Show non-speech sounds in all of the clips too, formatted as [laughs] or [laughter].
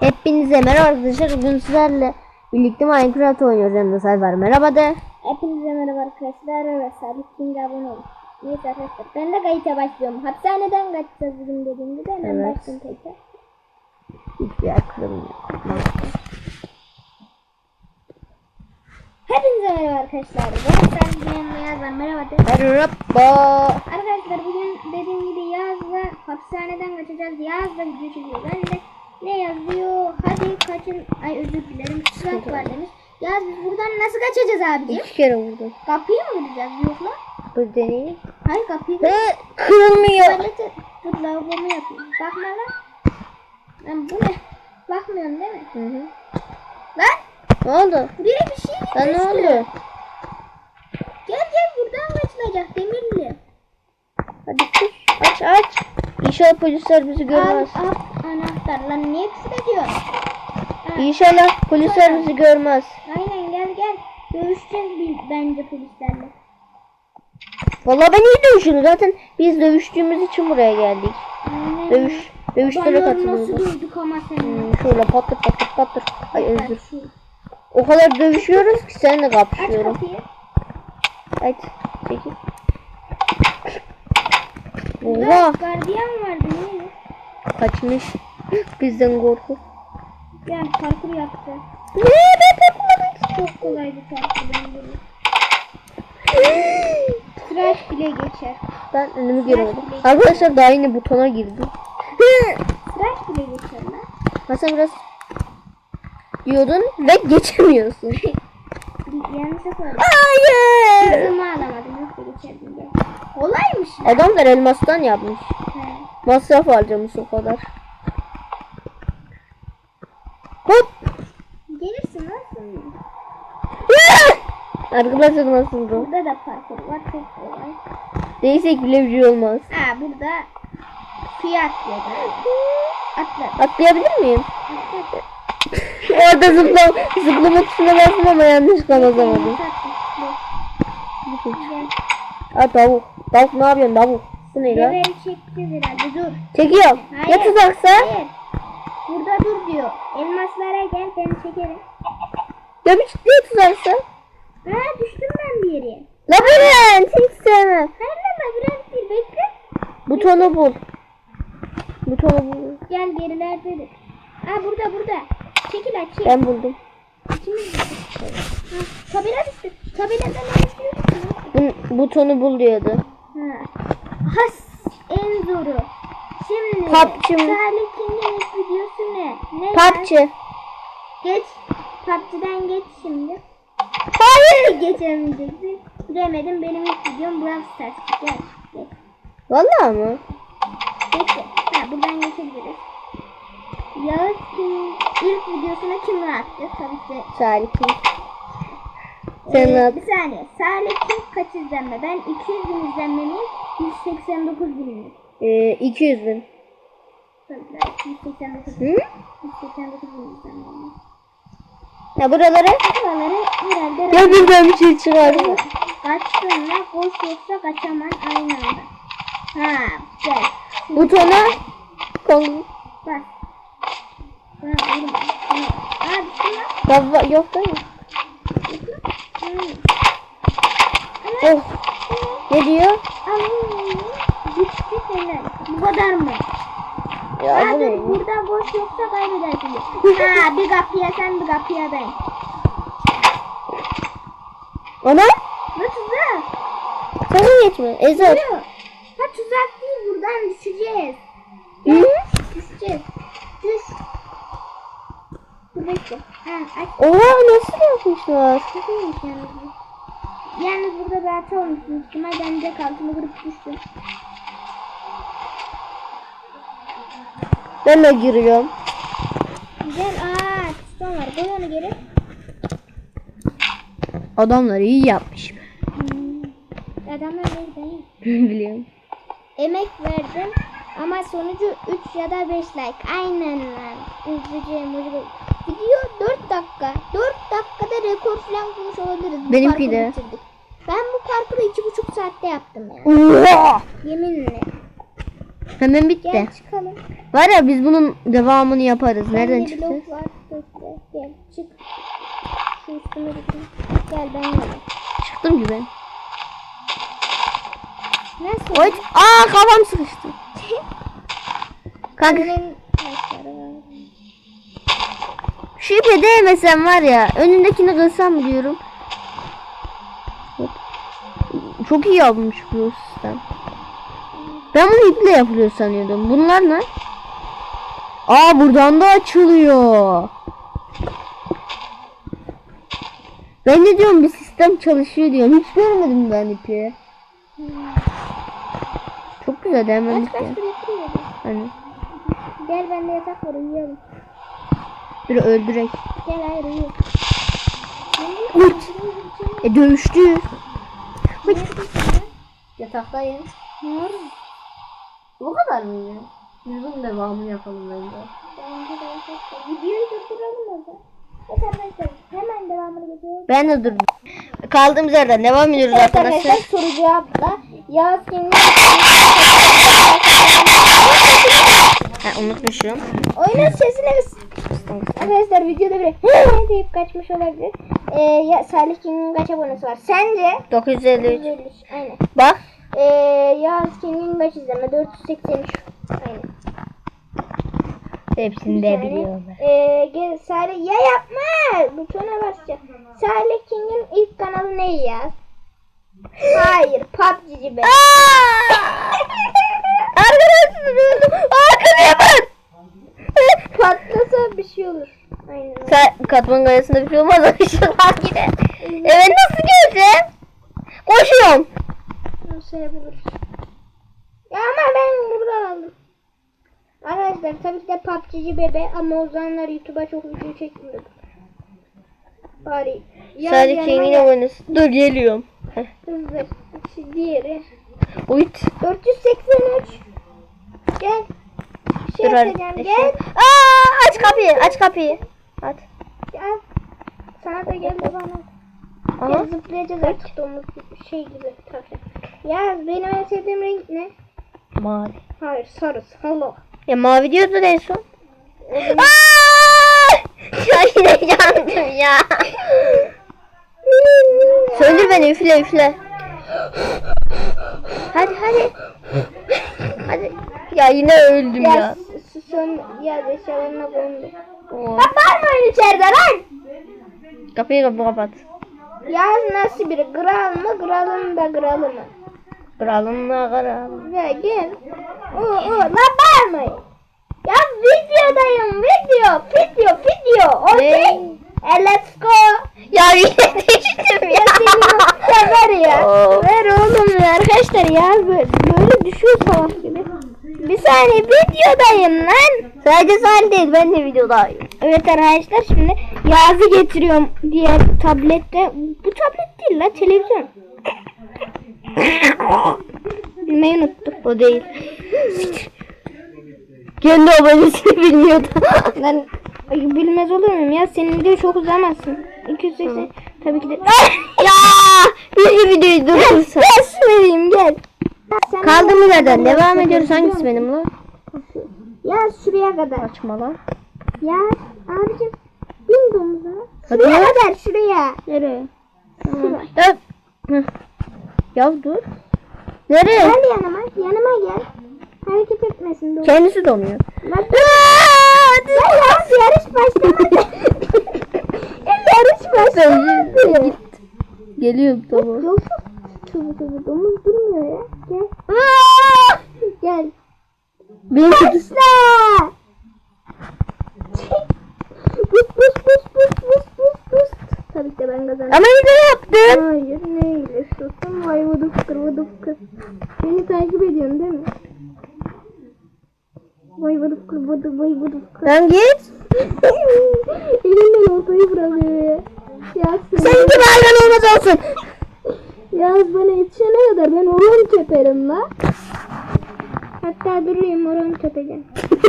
Hepinize merhaba arkadaşlar. Bugün sizlerle birlikte Minecraft oynuyoruz. Yanımda Say var. Merhaba de. Hepinize merhaba arkadaşlar. Ve Sabit King'e abone olun. Neyse arkadaşlar ben de kayıta başlıyorum. Hapishaneden kaçacağız bugün dediğim gibi hemen Evet. başlayayım tekrar. Hiçbir kırılmıyor. Hepinize merhaba arkadaşlar. Ben Sabit King'e yaz var. Merhaba de. Merhaba. Arkadaşlar bugün dediğim gibi Yaz'la hapishaneden kaçacağız. Yaz'la video çekiyor. Ben de ne yazıyor? Hadi kaçın. Ay özür dilerim. Sırak var demiş. Yaz biz buradan nasıl kaçacağız abicim? İki kere vurdum. Kapıyı mı kıracağız? Yok lan. Bu deneyim. Hayır kapıyı Hı, kırılmıyor. Tuvalete dur lavabomu yapayım. Bakma lan. Lan bu ne? Bakmıyorsun değil mi? Hı hı. Lan Ne oldu? biri bir şey Lan ne oldu? Gel gel buradan kaçılacak demirli. Hadi kır. Aç aç. İnşallah polisler bizi Al görmez. al anahtar. Niye küfür ediyorsun? Ha, İnşallah polisler bizi görmez. Aynen gel gel. Dövüşeceğiz biz bence polislerle. Vallahi ben iyi dövüşüyorum. Zaten biz dövüştüğümüz için buraya geldik. Aynen. Dövüş. Dövüşlere nasıl katılıyoruz. dövdük ama seni. Hmm, şöyle patır patır patır. Ay özür. O kadar dövüşüyoruz ki seninle Aç kapışıyorum. kapıyı. Hadi çekil. Oha gardiyan vardı niye? Kaçmış. Bizden korku. Gel parkur yaptı. Ne ben korkmadım. Çok kolaydı parkur ben böyle. [gasps] Tıraş bile geçer. Ben önümü göremedim. Arkadaşlar daha yeni butona girdim. [laughs] Tıraş bile geçer lan. Hasan biraz diyordun ve geçemiyorsun. [laughs] Hayır. Kızımı alamadım. Yoksa geçerdim diye. Kolaymış. Adamlar elmastan yapmış. Masraf harcamış o kadar. Hop. Gelirsin sonra. [laughs] Arkadaşlar nasıldı? Burada da parkur var. Çok kolay. Değsek bile bir şey olmaz. Ha burada suya atlıyordu. Atla. Atlayabilir miyim? Atla. Orada zıpla, zıplama tuşuna bastım ama yanlışlıkla basamadım. Gel. Aa tavuk. Tavuk ne yapıyorsun tavuk? Bu ne lan? Çekeceğiz herhalde. Dur. Çekiyorum. Hayır. Ya tuzaksa? Hayır. Burada dur diyor. Elmaslara gel ben çekerim. Ya bir ciddi tuzaksa? Ha düştüm ben bir yere. Labirent hiç sevmem. Hayır lan labirent değil bekle. Butonu bul. Butonu bul. Gel gerilerdedir. Ha burada burada. Çekil aç çekil. Ben buldum. İkimiz de. Ha, tabela düştü. Tabeladan ne düştü? Bu, butonu bul diyordu. Ha. Has en zoru. Şimdi PUBG? Salih King'in ilk videosu ne? Ne? PUBG. Geç. PUBG'den geç şimdi. Hayır. Geçemeyeceksin. Bilemedim benim ilk videom Brawl Stars. Gel. Geç. Vallahi mı? Geç. Ha buradan geçebiliriz. Yağız King ilk videosuna kim attı? Tabii ki. Salih King. Sen Ee, bir saniye. Salih King kaç izlenme? Ben 200 bin izlenmeliyim. 189 binlik. Ee, 200 bin. Tabii ki 189 bin. Hı? 189 bin izlenmeliyim. Ya buraları? Buraları herhalde Ya buradan bir şey çıkardı. kaçtığında koş yoksa kaçaman aynı anda. Ha gel. Butona kong Bak. Baba yok mi? Hı. Oh. Ne diyor? Helal. Bu kadar mı? Ya Ha bu dur burada boş yoksa kaybedersin. [laughs] ha bir kapıya sen bir kapıya ben. Ana Ne tuzak? sakın geçme. Yok. Ha tuzak değil buradan düşeceğiz. Hı? Düşeceğiz. Düş. Bekle. Ha aç. Oha nasıl yapmışlar? Bu. Yalnız burada bir hata olmuş. ihtimal ben de altına kırıp düştüm. Ben de giriyorum. Güzel. Aa piston var. Koy onu geri. Adamlar iyi yapmış. Hmm. Adamlar değil. [laughs] Biliyorum. Emek verdim ama sonucu 3 ya da 5 like. Aynen lan. Üzücü emoji. Video 4 dakika. 4 dakikada rekor falan kurmuş olabiliriz. Benimki de. bitirdik. Ben bu parkuru 2,5 saatte yaptım yani. Yeminle. Hemen bitti. Gel çıkalım. Var ya biz bunun devamını yaparız. Nereden Bende çıkacağız? var. Gel çık. Şu. Gel ben gel. Çıktım ben. Nasıl? Oy. Aa kafam sıkıştı. [laughs] Kanka Benim şu ipe değmesem var ya önündekini kılsam mı diyorum. Çok iyi yapmış sistem. Ben bunu iple yapılıyor sanıyordum. Bunlar ne? Aa buradan da açılıyor. Ben de diyorum bir sistem çalışıyor diyorum. Hiç görmedim ben ipi. Çok güzel de hemen bırakıyor. Hani Gel bende yatak var uyuyalım. bir öldürek. Gel hayır uyu. Uy. E dövüştü. Yataktayım. Bu kadar mı bunun devamını yapalım bence. Bence de. Videoyu durduralım o. Evet arkadaşlar hemen devamını getiriyoruz. Ben de durdum. Kaldığımız yerden devam ediyoruz Evet arkadaşlar arkadaşlar. soru cevapla yaz kendini Ha, unutmuşum. Oyunun sesini Arkadaşlar videoda bile deyip kaçmış olabilir. Ee, ya, Salih King'in kaç abonesi var? Sence? 953. 153. Aynen. Bak. Ee, Yaz King'in kaç izleme? 483. Aynen. Hepsini Yani, ee, gel, Salih ya yapma. Butona basacağım. Salih King'in ilk kanalı ne yaz? Hayır. PUBG'ci be. [laughs] Arkadaşlar öldüm. Arkaya bak. Patlasa bir şey olur. Aynen. Sen katman kayasında bir şey olmaz. Işıklar gider. Eve nasıl geleceğim? Koşuyorum. Nasıl yapılır? Ben burada aldım. Arkadaşlar tabii ki de PUBG'ci bebe ama o zamanlar YouTube'a çok video çekmiyordum. Bari. Ya Sadece King'in gel. abonesi. Dur geliyorum. Hızlı. Şu diğeri. Uyut. 483. Gel. Bir şey Dur yapacağım. Gel. Aa, aç kapıyı. Aç kapıyı. Aç. Gel. Sana da geldi bana. Ama Gel zıplayacağız artık domuz şey gibi. Tabii. Ya benim en sevdiğim renk ne? Mavi. Hayır sarı. Hello. Ya mavi diyordun en son. Ya yine yandım ya. Söndür beni üfle üfle. Hadi hadi. Hadi. Ya yine öldüm Ya ya. s- son ya eşyalarına kondu. Oo. Bağırmayın içeride lan. Kapıyı kapı kapat. Yaz nasıl biri? Kral mı? Kralın da kralı mı? Kralım. Ya gel. Oo, oo, lan bağırmayın. Ya videodayım video video video. Okey. E, let's go. Ya [laughs] yine düştüm ya. ya ver ya. Oo. Ver oğlum ya arkadaşlar ya böyle, böyle düşüyor salak gibi. Bir saniye videodayım lan. Sadece sen değil ben de videodayım. Evet arkadaşlar şimdi Yaz'ı getiriyorum diğer tablette. Bu tablet değil la televizyon. Bilmeyi unuttum. O değil. Kendi abonesini bilmiyordu. Ben Ay, bilmez olur muyum ya? Senin video çok uzamazsın. 280 tabii ki de. [laughs] ya bir videoyu durdursan. Ben söyleyeyim gel. Sen Kaldığımız yerden devam ediyoruz. Hangisi benim lan? Ya şuraya kadar. Açma lan. Ya abicim bin domuza. Şuraya ya. kadar şuraya. Nereye? Şuraya. Ya, ya dur. Nereye? Gel yanıma. Yanıma gel. Hareket etmesin doğru. Kendisi donuyor. Lan Ya yaz yarış başlamadı. ya yarış başlamadı. [laughs] Git. Geliyorum tamam. Yok. Tabii tabii domuz durmuyor ya. Gel. Gel. Benim. Başla. Bus bus bus bus bus bus bus. Tabii ki ben kazandım. Ama video yaptım. Hayır Lan git. Elimden oltayı bırakıyor ya. Yaz Sen kim hayvan olmaz olsun. Yaz bana yetişene kadar ben oran teperim la. Hatta durayım oran tepeceğim. [laughs]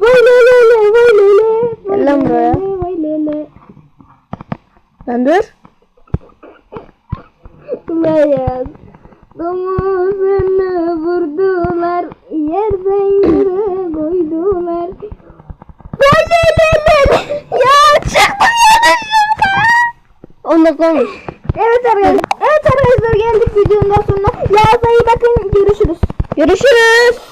vay lele vay lele. Gel lan buraya. Vay lele. Lan dur. Ulan yaz. Domuzunu vurdular. 10 dakika olmuş. Evet arkadaşlar. Evet arkadaşlar geldik videonun sonuna. Yazda iyi bakın. Görüşürüz. Görüşürüz.